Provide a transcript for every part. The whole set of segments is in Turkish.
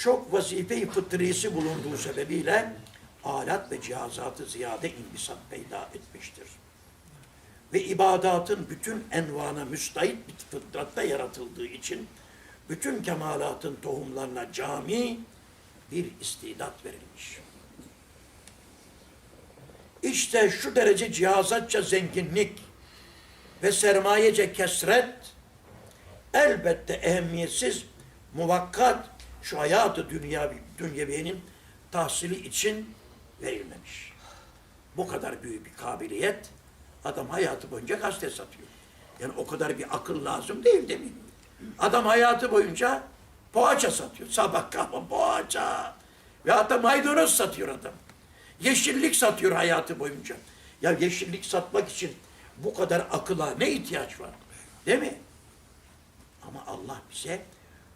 çok vazife-i fıtrisi bulunduğu sebebiyle alat ve cihazatı ziyade imbisat peyda etmiştir. Ve ibadatın bütün envana müstahit bir fıtratta yaratıldığı için bütün kemalatın tohumlarına cami bir istidat verilmiş. İşte şu derece cihazatça zenginlik ve sermayece kesret elbette ehemmiyetsiz, muvakkat şu hayatı dünya, dünyeviyenin tahsili için verilmemiş. Bu kadar büyük bir kabiliyet adam hayatı boyunca gazete satıyor. Yani o kadar bir akıl lazım değil mi? Adam hayatı boyunca poğaça satıyor. Sabah kahve poğaça. Ve hatta maydanoz satıyor adam. Yeşillik satıyor hayatı boyunca. Ya yeşillik satmak için bu kadar akıla ne ihtiyaç var? Değil mi? Ama Allah bize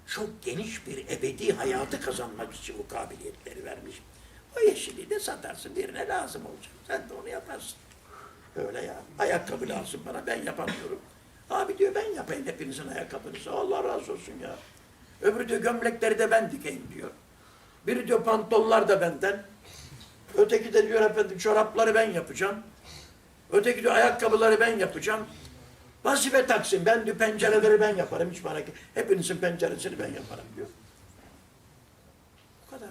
çok geniş bir ebedi hayatı kazanmak için bu kabiliyetleri vermiş. O yeşilliği de satarsın birine lazım olacak. Sen de onu yaparsın. Öyle ya. Ayakkabı lazım bana ben yapamıyorum. Abi diyor ben yapayım hepinizin ayakkabınızı. Allah razı olsun ya. Öbürü diyor gömlekleri de ben dikeyim diyor. Biri diyor pantollar da benden. Öteki de diyor efendim çorapları ben yapacağım. Öteki diyor ayakkabıları ben yapacağım. Vazife taksim. Ben diyor pencereleri ben yaparım. Hiç merak etme. Hepinizin penceresini ben yaparım diyor. Bu kadar.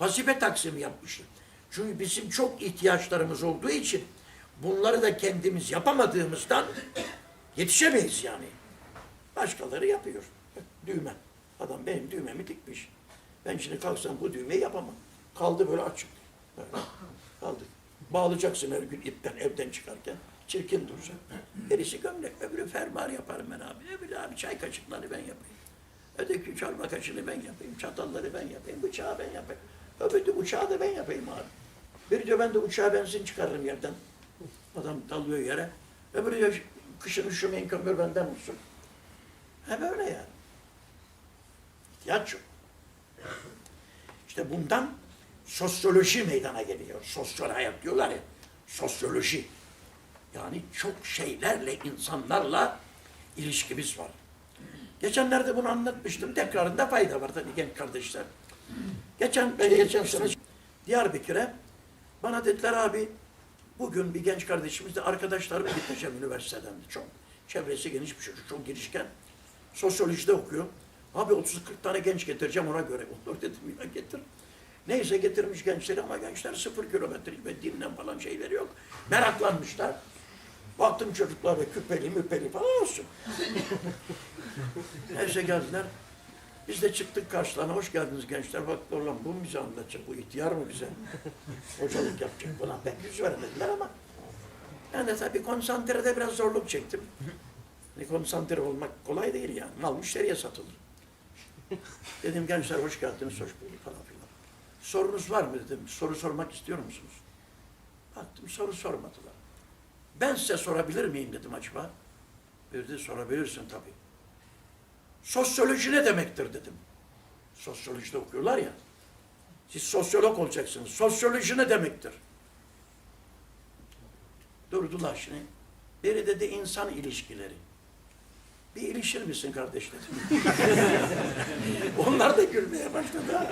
Vazife taksimi yapmışlar. Çünkü bizim çok ihtiyaçlarımız olduğu için bunları da kendimiz yapamadığımızdan yetişemeyiz yani. Başkaları yapıyor. Düğme. Adam benim düğmemi dikmiş. Ben şimdi kalksam bu düğmeyi yapamam. Kaldı böyle açık. Kaldı. Bağlayacaksın her gün ipten evden çıkarken. Çirkin duracak. Birisi gömlek, öbürü fermuar yaparım ben abi. Öbürü abi çay kaşıkları ben yapayım. Öteki çorba kaşığını ben yapayım. Çatalları ben yapayım. Bıçağı ben yapayım. Öbürü de uçağı da ben yapayım abi. Biri diyor ben de uçağa benzin çıkarırım yerden. Adam dalıyor yere. Öbürü diyor kışın üşümeyin kömür benden olsun. He böyle yani. İhtiyaç yok. İşte bundan sosyoloji meydana geliyor. Sosyal hayat diyorlar ya. Sosyoloji. Yani çok şeylerle, insanlarla ilişkimiz var. Geçenlerde bunu anlatmıştım. Tekrarında fayda var tabii genç kardeşler. Geçen, ben geçen sene Diyarbakır'a bana dediler abi bugün bir genç kardeşimiz de arkadaşlarım gideceğim üniversiteden. Çok çevresi geniş bir çocuk, çok girişken. Sosyolojide okuyor. Abi 30-40 tane genç getireceğim ona göre. Olur dedim ya getir. Neyse getirmiş gençleri ama gençler sıfır kilometre ve dinlen falan şeyleri yok. Meraklanmışlar. Baktım çocuklar ve küpeli müpeli falan olsun. Neyse geldiler. Biz de çıktık karşılarına. Hoş geldiniz gençler. Bak ulan bu mu bize anlatacak? Bu ihtiyar mı bize? Hocalık yapacak falan. Ben yüz veremediler ama. Ben de tabii konsantrede biraz zorluk çektim. Hani konsantre olmak kolay değil yani. Mal müşteriye satılır. Dedim gençler hoş geldiniz, hoş bulduk falan filan. Sorunuz var mı dedim. Soru sormak istiyor musunuz? Baktım soru sormadılar. Ben size sorabilir miyim dedim acaba. Bir de sorabilirsin tabii. Sosyoloji ne demektir dedim. Sosyolojide okuyorlar ya. Siz sosyolog olacaksınız. Sosyoloji ne demektir? Durdular şimdi. Biri dedi insan ilişkileri. Bir ilişir misin kardeş dedim. Onlar da gülmeye başladı.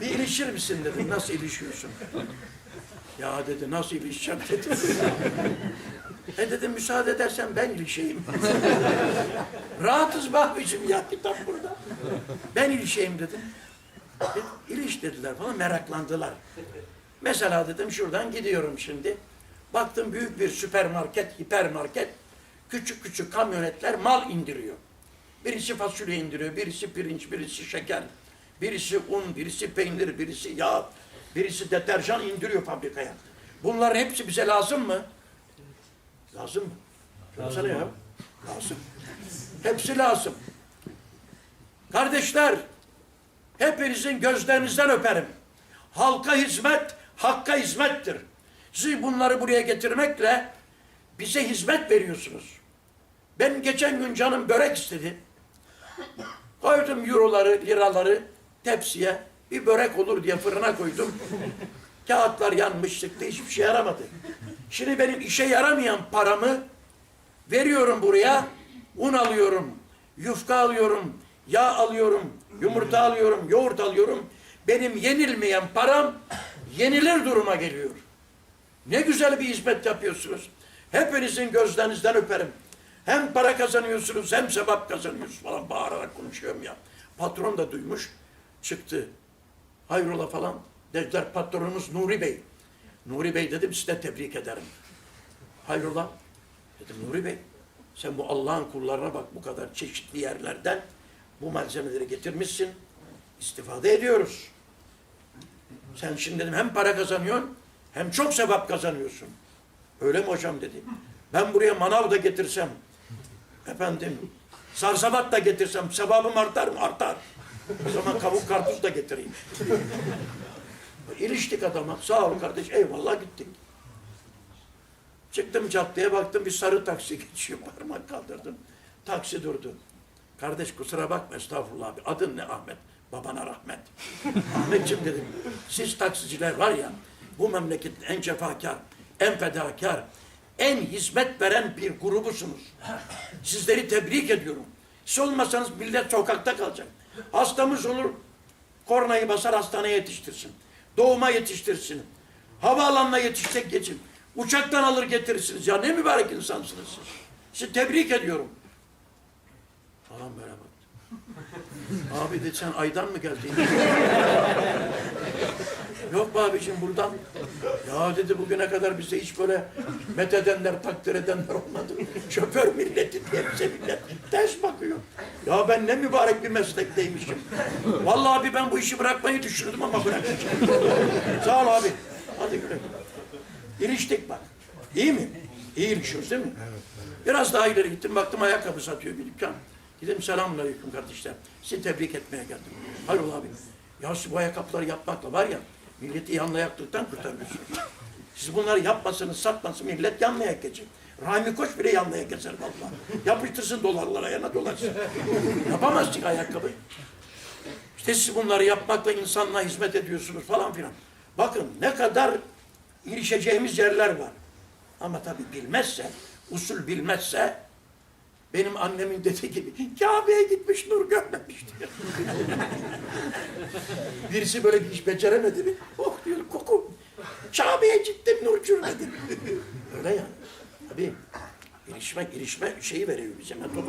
Bir ilişir misin dedim. Nasıl ilişiyorsun? Ya dedi nasıl ilişeceğim dedi. e dedim müsaade edersen ben ilişeyim. Rahatız be abicim ya kitap burada. Ben ilişeyim dedim. E, İliş dediler falan meraklandılar. Mesela dedim şuradan gidiyorum şimdi. Baktım büyük bir süpermarket, hipermarket. Küçük küçük kamyonetler mal indiriyor. Birisi fasulye indiriyor, birisi pirinç, birisi şeker, birisi un, birisi peynir, birisi yağ, birisi deterjan indiriyor fabrikaya. Bunların hepsi bize lazım mı? Lazım mı? Lazım ya. Lazım. Hepsi lazım. Kardeşler, hepinizin gözlerinizden öperim. Halka hizmet, hakka hizmettir. Siz bunları buraya getirmekle bize hizmet veriyorsunuz. Ben geçen gün canım börek istedi. Koydum euroları, liraları tepsiye. Bir börek olur diye fırına koydum. Kağıtlar yanmış çıktı, hiçbir şey yaramadı. Şimdi benim işe yaramayan paramı veriyorum buraya. Un alıyorum, yufka alıyorum, Yağ alıyorum, yumurta alıyorum, yoğurt alıyorum. Benim yenilmeyen param yenilir duruma geliyor. Ne güzel bir hizmet yapıyorsunuz. Hepinizin gözlerinizden öperim. Hem para kazanıyorsunuz hem sevap kazanıyorsunuz falan bağırarak konuşuyorum ya. Patron da duymuş çıktı. Hayrola falan dediler patronumuz Nuri Bey. Nuri Bey dedim size tebrik ederim. Hayrola? Dedim Nuri Bey sen bu Allah'ın kullarına bak bu kadar çeşitli yerlerden bu malzemeleri getirmişsin. İstifade ediyoruz. Sen şimdi dedim hem para kazanıyorsun hem çok sevap kazanıyorsun. Öyle mi hocam dedi. Ben buraya manav da getirsem, efendim sarsabat da getirsem sevabım artar mı? Artar. O zaman kavuk karpuz da getireyim. İliştik adama. Sağ ol kardeş. Eyvallah gittik. Çıktım caddeye baktım bir sarı taksi geçiyor. Parmak kaldırdım. Taksi durdu. Kardeş kusura bakma estağfurullah abi. Adın ne Ahmet? Babana rahmet. Ahmetciğim dedim. Siz taksiciler var ya bu memleketin en cefakar, en fedakar, en hizmet veren bir grubusunuz. Sizleri tebrik ediyorum. Siz olmasanız millet sokakta kalacak. Hastamız olur, kornayı basar hastaneye yetiştirsin. Doğuma yetiştirsin. Havaalanına yetişecek geçin. Uçaktan alır getirirsiniz. Ya ne mübarek insansınız siz. Sizi tebrik ediyorum. Falan böyle baktı. Abi dedi sen aydan mı geldin? Yok be abicim buradan. Ya dedi bugüne kadar bize hiç böyle methedenler, takdir edenler olmadı. Şoför milleti diye bize millet ters bakıyor. Ya ben ne mübarek bir meslekteymişim. Vallahi abi ben bu işi bırakmayı düşünürdüm ama bırakmayacağım. Sağ ol abi. Hadi güle güle. İliştik bak. İyi mi? İyi ilişiyoruz değil mi? Biraz daha ileri gittim baktım ayakkabı satıyor bir dükkan. Dedim selamünaleyküm kardeşler. Sizi tebrik etmeye geldim. Hayrola abi. Ya bu ayakkabıları yapmakla var ya milleti yanlayaklıktan kurtarıyorsunuz. Siz bunları yapmasanız satmasın millet yanmaya geçecek. Rahmi Koç bile yanmaya geçer vallahi. Yapıştırsın dolarlara yana dolarsın. Yapamazsın ayakkabı. İşte siz bunları yapmakla insanlığa hizmet ediyorsunuz falan filan. Bakın ne kadar ilişeceğimiz yerler var. Ama tabii bilmezse, usul bilmezse benim annemin dediği gibi Kabe'ye gitmiş nur görmemiş diyor. Birisi böyle bir iş beceremedi mi? Oh diyor koku. Kabe'ye gittim nur görmedim. Öyle yani. Tabii. Girişme, girişme şeyi veriyor bize metodu.